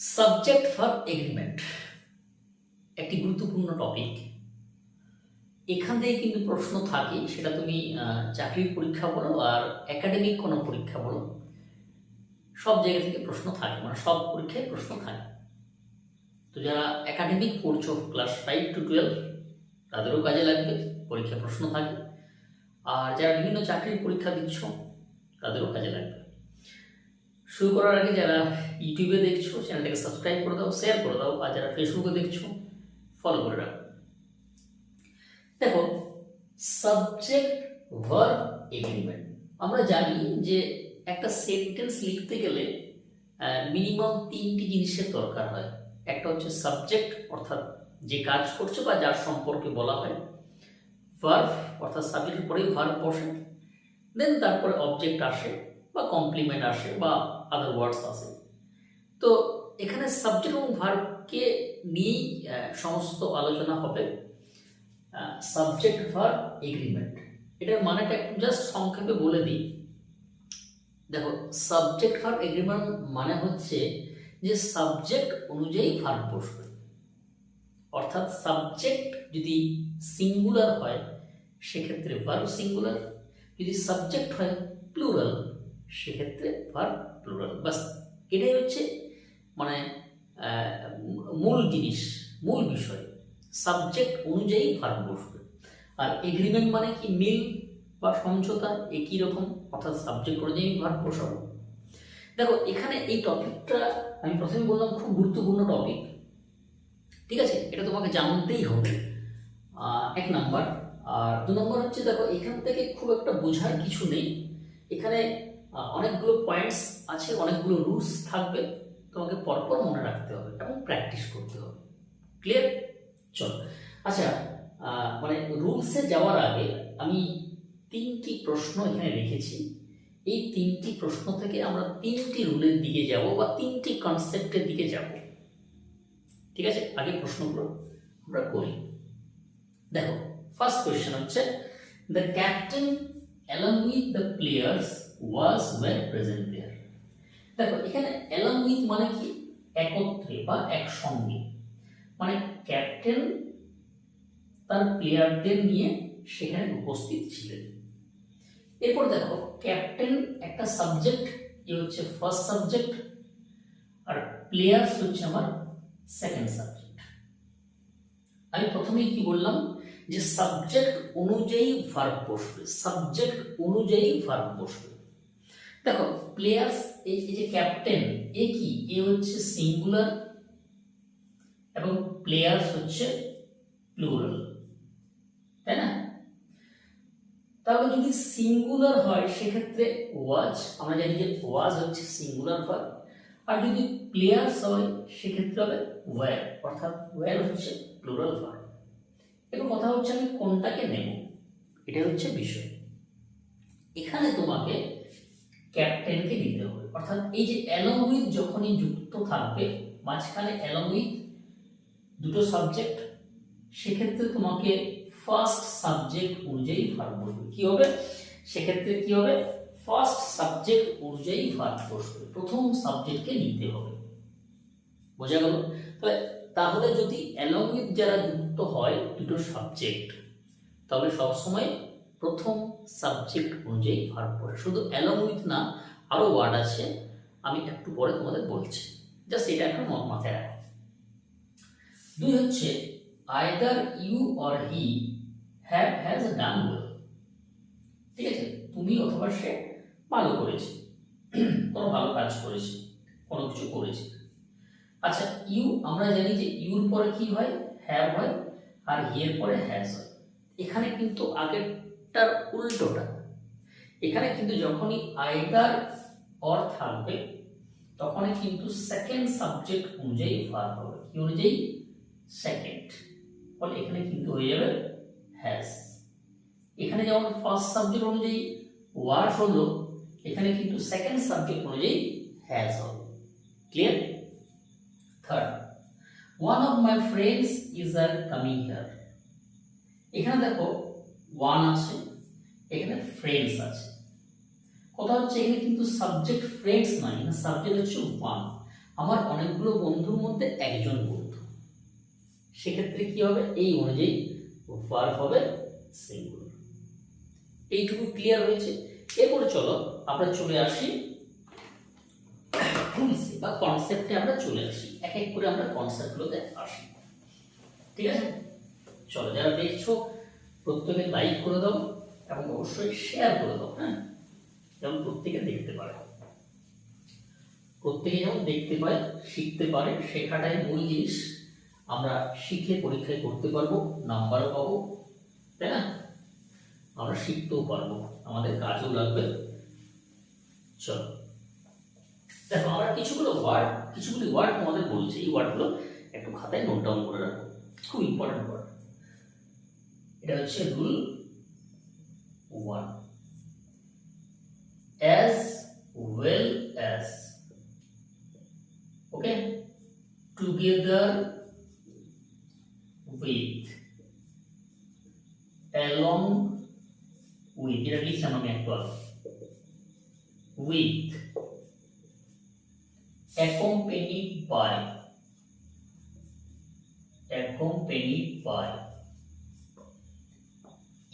Subject for agreement একটি গুরুত্বপূর্ণ topic এখান থেকে কিন্তু প্রশ্ন থাকে, সেটা তুমি চাকরির পরীক্ষা বলো আর একাডেমিক কোনো পরীক্ষা বলো, সব জায়গা থেকে প্রশ্ন থাকে মানে সব পরীক্ষায় প্রশ্ন থাকে। তো যারা একাডেমিক পড়ছো ক্লাস ফাইভ টু টুয়েলভ তাদেরও কাজে লাগবে, পরীক্ষায় প্রশ্ন থাকে। আর যারা বিভিন্ন চাকরির পরীক্ষা দিচ্ছ, তাদেরও কাজে লাগবে। শুরু করার আগে যারা ইউটিউবে দেখছ, চ্যানেলটাকে সাবস্ক্রাইব করে দাও শেয়ার করে দাও, আর যারা ফেসবুকে দেখছ ফলো করে রাখো। দেখো সাবজেক্ট ভার্ব এগ্রিমেন্ট আমরা জানি যে একটা সেন্টেন্স লিখতে গেলে মিনিমাম তিনটি জিনিসের দরকার হয়। একটা হচ্ছে সাবজেক্ট অর্থাৎ যে কাজ করছ বা যার সম্পর্কে বলা হয়। ভার্ভ অর্থাৎ সাবজেক্টের পরেই ভার্ভ বসে। দেন তারপরে অবজেক্ট আসে। বা কমপ্লিমেন্ট আসে বা আদার ওয়ার্ডস আসে। তো এখানে সাবজেক্ট এবং ভার্বকে নিয়েই সমস্ত আলোচনা হবে। সাবজেক্ট ভার্ব এগ্রিমেন্ট এটার মানেটা একটু জাস্ট সংক্ষেপে বলে দিই। দেখো সাবজেক্ট ভার্ব এগ্রিমেন্ট মানে হচ্ছে যে সাবজেক্ট অনুযায়ী ভার্ব বসবে। অর্থাৎ সাবজেক্ট যদি সিঙ্গুলার হয়, সেক্ষেত্রে ভার্ব সিঙ্গুলার যদি সাবজেক্ট হয় প্লুরাল সেক্ষেত্রে ভার্ব প্লুরাল বাস, এটাই হচ্ছে মানে মূল জিনিস, মূল বিষয়। সাবজেক্ট অনুযায়ী ভার্ব বসবে। আর এগ্রিমেন্ট মানে কি? মিল বা সমঝোতা, একই রকম, অর্থাৎ সাবজেক্ট অনুযায়ী ভার্ব বসাবো। দেখো, এখানে এই টপিকটা আমি প্রথমে বললাম খুব গুরুত্বপূর্ণ টপিক ঠিক আছে? এটা তোমাকে জানতেই হবে। এক নাম্বার। আর দু নম্বর হচ্ছে, দেখো, এখান থেকে খুব একটা বোঝার কিছু নেই। এখানে অনেকগুলো পয়েন্টস আছে, অনেকগুলো রুলস থাকবে। তোমাকে পরপর মনে রাখতে হবে এবং প্র্যাকটিস করতে হবে। ক্লিয়ার চল। আচ্ছা মানে রুলসে যাওয়ার আগে আমি তিনটি প্রশ্ন এখানে রেখেছি এই তিনটি প্রশ্ন থেকে আমরা তিনটি রুলের দিকে যাব বা তিনটি কনসেপ্টের দিকে যাব। ঠিক আছে? আগে প্রশ্নগুলো আমরা করি। দেখো ফার্স্ট কোয়েশ্চেন হচ্ছে the captain along with the players was well present there দেখো, এখানে অ্যালং উইথ মানে কি? একত্রে বা একসঙ্গে। মানে ক্যাপ্টেন তার প্লেয়ারদের নিয়ে সেখানে উপস্থিত ছিলেন। এরপর দেখো ক্যাপ্টেন একটা সাবজেক্ট এ হচ্ছে ফার্স্ট সাবজেক্ট আর প্লেয়ার্স হচ্ছে আমার সেকেন্ড সাবজেক্ট আমি প্রথমেই কি বললাম যে সাবজেক্ট অনুযায়ী ভার্ব বসবে। সাবজেক্ট অনুযায়ী ভার্ব বসবে। দেখো প্লেয়ার্স এই যে ক্যাপ্টেন এ কি? এ হচ্ছে সিঙ্গুলার এবং প্লেয়ার্স হচ্ছে প্লুরাল তাই না? তাহলে যদি সিঙ্গুলার হয়, সেক্ষেত্রে ওয়াজ আমরা জানি যে ওয়াজ হচ্ছে সিঙ্গুলার ভার্ব আর যদি প্লেয়ার্স হয়, সেক্ষেত্রে হবে ওয়্যার অর্থাৎ ওয়্যার হচ্ছে প্লুরাল ভার্ব এবং কথা হচ্ছে আমি কোনটাকে নেব? এটা হচ্ছে বিষয়। এখানে তোমাকে ক্যাপ্টেনকে নিতে হবে। অর্থাৎ এই যে অ্যালং উইথ যখনই যুক্ত থাকবে, মাঝখানে অ্যালং উইথ দুটো সাবজেক্ট সেক্ষেত্রে তোমাকে ফার্স্ট সাবজেক্ট অনুযায়ী ভার্ব বসবে। কি হবে? সেক্ষেত্রে কি হবে? ফার্স্ট সাবজেক্ট অনুযায়ী ভার্ব বসবে। প্রথম সাবজেক্টকে নিতে হবে। বোঝা গেল? তাহলে তাহলে যদি অ্যালং উইথ যারা যুক্ত হয় দুটো সাবজেক্ট তবে সবসময় প্রথম সাবজেক্ট অনুযায়ী ভার্ব পড়ে। শুধু অ্যালং উইথ না আরও ওয়ার্ড আছে, আমি একটু পরে তোমাদের বলছি। জাস্ট এটা এখন মাথায় রাখো। দুই হচ্ছে either you or he have has done well ঠিক আছে? তুমি অথবা সে ভালো করেছে। কোনো ভালো কাজ করেছে, কোনো কিছু করেছে। আচ্ছা ইউ আমরা জানি যে ইউর পরে কি হয়? হ্যাভ হয়, আর হিয়ের পরে হ্যাজ হয়। এখানে কিন্তু আগেরটার উল্টোটা। এখানে কিন্তু যখনই আইদার অর থাকবে, তখনই কিন্তু সেকেন্ড সাবজেক্ট অনুযায়ী ভার হবে। কি অনুযায়ী? সেকেন্ড ফলে এখানে কিন্তু হয়ে যাবে হ্যাজ এখানে যেমন ফার্স্ট সাবজেক্ট অনুযায়ী ওয়ার্ড হলো, এখানে কিন্তু সেকেন্ড সাবজেক্ট অনুযায়ী হ্যাজ হবে। Clear third one of my friends is are coming here এখানে দেখো ওয়ান আছে এখানে ফ্রেন্ডস আছে। কথা হচ্ছে এখানে কিন্তু সাবজেক্ট ফ্রেন্ডস নয় এখানে সাবজেক্ট হচ্ছে ওয়ান আমার অনেকগুলো বন্ধুর মধ্যে একজন বন্ধু। সেক্ষেত্রে কি হবে? এই অনুযায়ী ভার্ব হবে সিঙ্গুলার এইটুকু ক্লিয়ার হয়েছে? এরপরে চলো আমরা চলে আসি বা কনসেপ্টে আমরা চলে আসি। এক এক করে আমরা কনসেপ্টগুলোতে আসি। ঠিক আছে? চলো যারা দেখছ, প্রত্যেকে লাইক করে দাও। এবং অবশ্যই শেয়ার করে দাও হ্যাঁ? যেমন প্রত্যেকে দেখতে পারে। প্রত্যেকে যেমন দেখতে পায়, শিখতে পারে, শেখাটাই মূল জিনিস। আমরা শিখে পরীক্ষায় করতে পারব নাম্বারও পাবো, তাই না? আমরা শিখতেও পারব, আমাদের কাজও লাগবে। চলো। দেখো, আমরা কিছুগুলো ওয়ার্ড কিছুগুলি ওয়ার্ড তোমাদের বলছি। এই ওয়ার্ডগুলো একটু খাতায় নোট ডাউন করে রাখো। খুব ইম্পর্টেন্ট ওয়ার্ড এটা হচ্ছে rule one as well as okay together with along with এটা লিখছিলাম আমি একটু আগে with accompanied by accompanied by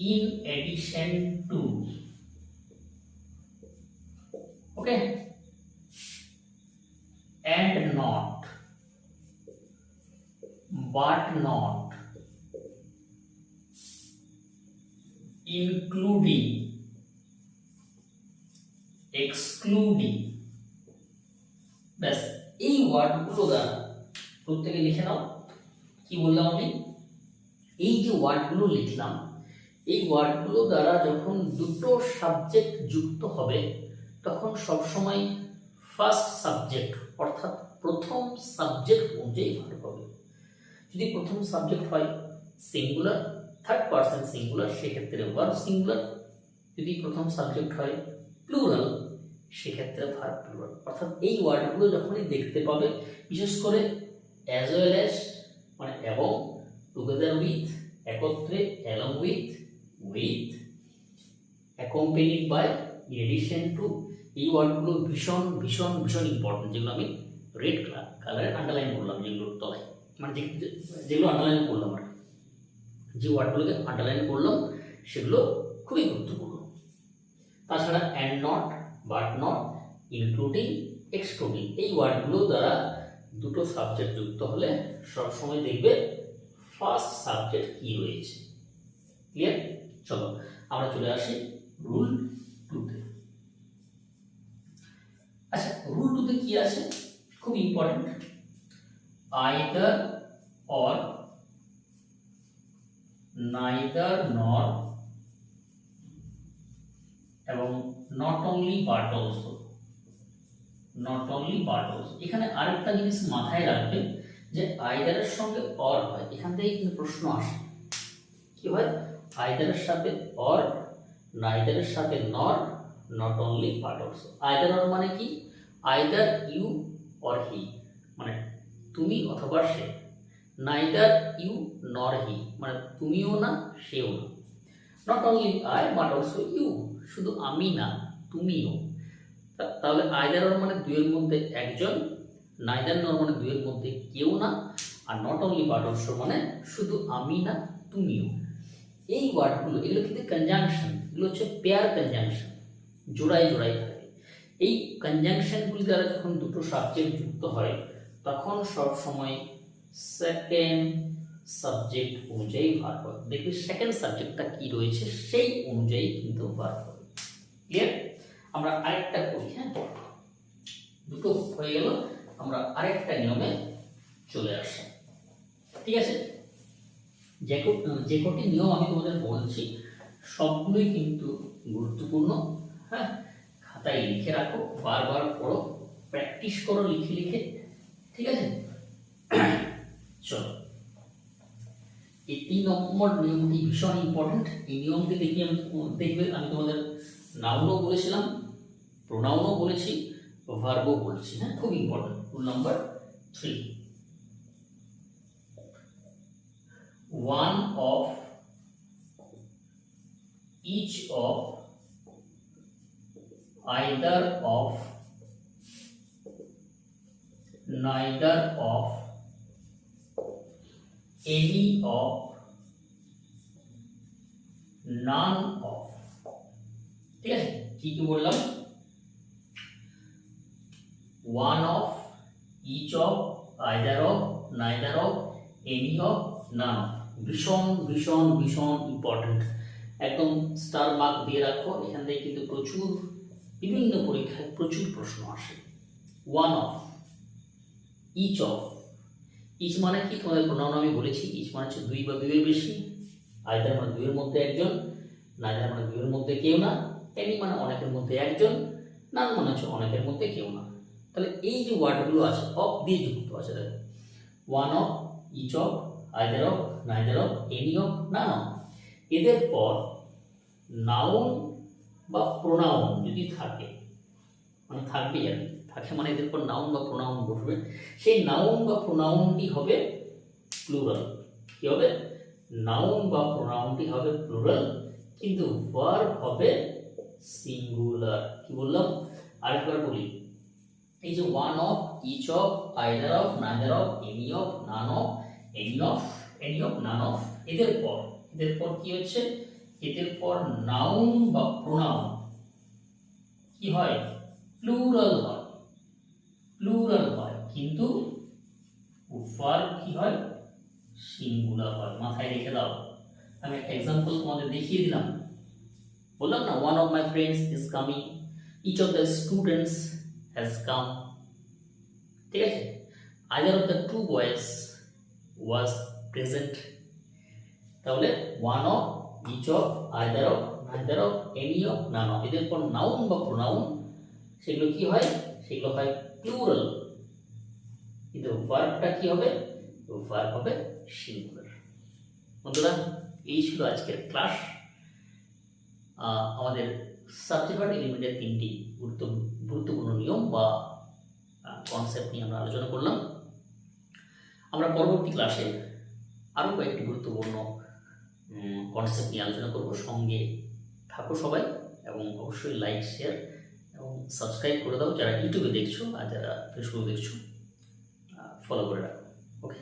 In addition to okay and not but not including excluding ব্যাস এই ওয়ার্ডগুলো দ্বারা প্রত্যেকে লিখে নাও কি বললাম আমি এই যে ওয়ার্ডগুলো লিখলাম এই ওয়ার্ডগুলো দ্বারা যখন দুটো সাবজেক্ট যুক্ত হবে, তখন সবসময় ফার্স্ট সাবজেক্ট অর্থাৎ প্রথম সাবজেক্ট অনুযায়ী ভার্ব হবে। যদি প্রথম সাবজেক্ট হয় সিঙ্গুলার থার্ড পার্সন সিঙ্গুলার সেক্ষেত্রে ভার্ব সিঙ্গুলার যদি প্রথম সাবজেক্ট হয় প্লুরাল সেক্ষেত্রে ভার্ব প্লুরাল অর্থাৎ এই ওয়ার্ডগুলো যখনই দেখতে পাবে, বিশেষ করে অ্যাজ ওয়েল অ্যাজ মানে এবং টুগেদার উইথ একত্রে along with with accompanied by addition to এই ওয়ার্ডগুলো ভীষণ ভীষণ ভীষণ ইম্পর্টেন্ট যেগুলো আমি রেড কালারে আন্ডারলাইন করলাম যেগুলোর তলায়। মানে যেগুলো আন্ডারলাইন করলাম আর। যে ওয়ার্ডগুলোকে আন্ডারলাইন করলাম, সেগুলো খুবই গুরুত্বপূর্ণ। তাছাড়া and not but not including excluding এই ওয়ার্ডগুলো দ্বারা দুটো সাবজেক্ট যুক্ত হলে সবসময় দেখবে ফার্স্ট সাবজেক্ট কি রয়েছে। ক্লিয়ার চলো, আমরা চলে আসি রুল টুতে আচ্ছা রুল টুতে কি আছে? খুব important either or neither nor এবং not only but also not only but also এখানে আরেকটা জিনিস মাথায় রাখবে যে আইদারের সঙ্গে অর হয়। এখান থেকে কিন্তু প্রশ্ন আসে। কি হয়? আইদারের সাথে অর নাইদারের সাথে nor not only but also either or মানে কি? আইদার ইউ অর হি মানে তুমি অথবা সে। নাইদার ইউ নর হি মানে তুমিও না, সেও না। Not only I but also you শুধু আমি না, তুমিও। তাহলে আইদার অর মানে দুয়ের মধ্যে একজন নাইদার নর মানে দুইয়ের মধ্যে কেউ না। আর নট অনলি বাট অলসো মানে শুধু আমি না, তুমিও। এই ওয়ার্ডগুলো, এগুলো কিন্তু কনজাংশন এগুলো হচ্ছে পেয়ার কনজাংশন জোড়ায় জোড়ায় থাকে। এই কনজাংশনগুলি দ্বারা যখন দুটো সাবজেক্ট যুক্ত হয়, তখন সব সময় সেকেন্ড সাবজেক্ট অনুযায়ী ভার হবে দেখবি সেকেন্ড সাবজেক্টটা কি রয়েছে, সেই অনুযায়ী কিন্তু ভার হবে ক্লিয়ার আমরা আরেকটা করি হ্যাঁ? দুটো হয়ে গেল, আমরা আরেকটা নিয়মে চলে আসি। ঠিক আছে? যে যে কটি নিয়ম আমি তোমাদের বলছি, সবগুলোই কিন্তু গুরুত্বপূর্ণ হ্যাঁ? খাতায় লিখে রাখো, বারবার পড়ো প্র্যাকটিস করো লিখে লিখে, ঠিক আছে? চলো। এই তিন নম্বর নিয়মটি ভীষণ ইম্পর্টেন্ট এই নিয়মটি দেখি আমি দেখবে আমি তোমাদের নাউনও বলেছিলাম, প্রোনাউনও বলেছি ভার্বও বলেছি হ্যাঁ? খুব important rule number three one of each of either of neither of any of none of ঠিক আছে কি কি বললাম one of each of either of neither of any of none of ভীষণ ভীষণ ভীষণ ইম্পর্টেন্ট একদম স্টার মার্ক দিয়ে রাখো, এখান থেকে কিন্তু প্রচুর, বিভিন্ন পরীক্ষায় প্রচুর প্রশ্ন আসে। One of each of each মানে কি? তোমাদের প্রণাম আমি বলেছি ইচ মানে হচ্ছে দুই বা দুইয়ের বেশি আয়দার মানে দুইয়ের মধ্যে একজন নাইদার মানে দুইয়ের মধ্যে কেউ না এনি মানে অনেকের মধ্যে একজন নান মানে হচ্ছে অনেকের মধ্যে কেউ না। তাহলে এই যে ওয়ার্ডগুলো আছে অফ দিয়ে যুক্ত আছে, দেখো। One of each of either of neither of any of none. Of এদের পর নাউন বা প্রোনাউন যদি থাকে মানে থাকবেই আর। থাকে মানে এদের পর নাউন বা প্রোনাউন বসবে। সেই নাউন বা প্রোনাউনটি হবে প্লুরাল কি হবে? নাউন বা প্রোনাউনটি হবে প্লুরাল কিন্তু ভার্ব হবে সিঙ্গুলার কি বললাম? আরেকবার বলি। এই যে one of each of either of neither of any of none of any of any of none of এদের পর এদের পর কি হচ্ছে? এদের পর নাউন বা প্রোনাউন কি হয়? প্লুরাল হয়। প্লুরাল হয়। কিন্তু ভার্ব কি হয়? সিঙ্গুলার হয়। মাথায় রেখে দাও। আমি একটা এক্সাম্পল তোমাদের দেখিয়ে দিলাম। বললাম না one of my friends is coming each of the students has come ঠিক আছে? Either of the two boys was present তাহলে one of each of either of neither of any of none of এদের পর noun বা pronoun সেগুলো কি হয়? সেগুলো হয় প্লুরাল কিন্তু ভার্বটা কি হবে? ভার্ব হবে সিঙ্গুলার বন্ধুরা, এই ছিল আজকের ক্লাস আমাদের সাবজেক্ট এলিমেন্টের তিনটি গুরুত্ব, গুরুত্বপূর্ণ নিয়ম বা কনসেপ্ট নিয়ে আমরা আলোচনা করলাম। আমরা পরবর্তী ক্লাসে আরও কয়েকটি গুরুত্বপূর্ণ কনসেপ্ট নিয়ে আলোচনা করব। সঙ্গে থাকো সবাই এবং অবশ্যই লাইক শেয়ার এবং সাবস্ক্রাইব করে দাও। যারা ইউটিউবে দেখছ আর যারা ফেসবুকে দেখছ ফলো করে রাখো। ওকে